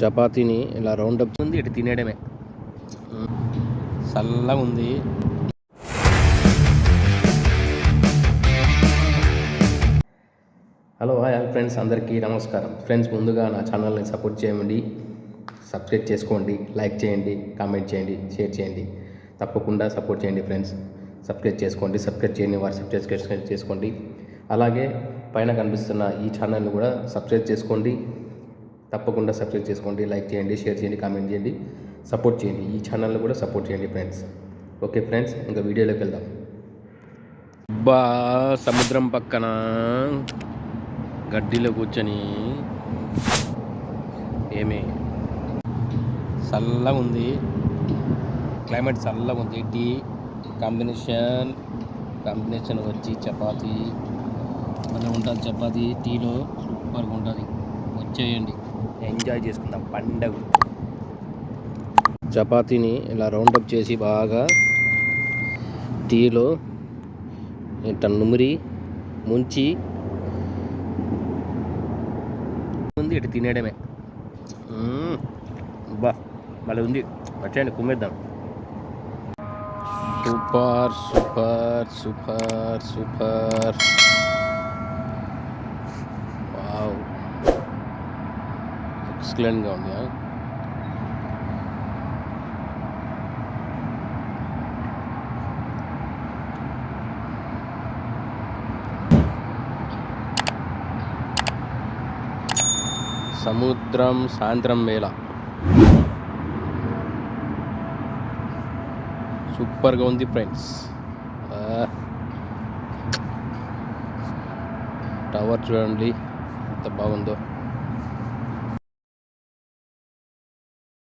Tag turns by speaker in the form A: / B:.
A: చపాతీని ఇలా round up ఉంది ఇటు తినేయడమే. చల్లగా ఉంది. హలో హాయ్ ఫ్రెండ్స్ అందరికీ నమస్కారం. ఫ్రెండ్స్ ముందుగా నా ఛానల్ని సపోర్ట్ చేయండి. సబ్స్క్రైబ్ చేసుకోండి లైక్ చేయండి కామెంట్ చేయండి షేర్ చేయండి. తప్పకుండా సపోర్ట్ చేయండి ఫ్రెండ్స్. సబ్స్క్రైబ్ చేసుకోండి సబ్స్క్రైబ్ చేయండి వారు సబ్స్క్రైబ్ చేసుకోండి. అలాగే పైన కనిపిస్తున్న ఈ ఛానల్ని కూడా సబ్స్క్రైబ్ చేసుకోండి. తప్పకుండా సబ్స్క్రైబ్ చేసుకోండి లైక్ చేయండి షేర్ చేయండి కామెంట్ చేయండి సపోర్ట్ చేయండి. ఈ ఛానల్ని కూడా సపోర్ట్ చేయండి ఫ్రెండ్స్. ఓకే ఫ్రెండ్స్ ఇంకా వీడియోలోకి వెళ్దాం. బా సముద్రం పక్కన గడ్డిలో కూర్చొని ఏమి? చల్లగా ఉంది. క్లైమేట్ చల్లగా ఉంది. టీ కాంబినేషన్ కాంబినేషన్ వచ్చి చపాతీ. మళ్ళీ ఉంటుంది చపాతీ. టీలో సూపర్గా ఉంటుంది. వచ్చేయండి. ఎంజాయ్ చేసుకుందాం పండగ. చపాతీని ఇలా రౌండప్ చేసి బాగా టీలో ఇట్లా నుమిరి ముంచి ఉంది ఇటు తినేయడమే. బా మళ్ళీ ఉంది. వచ్చేయండి కుమ్మేద్దాం. Super super super super. ఎక్సలెంట్గా ఉంది సముద్రం సాయంత్రం వేళ. సూపర్గా ఉంది ఫ్రెండ్స్. టవర్ చూడండి ఎంత బాగుందో.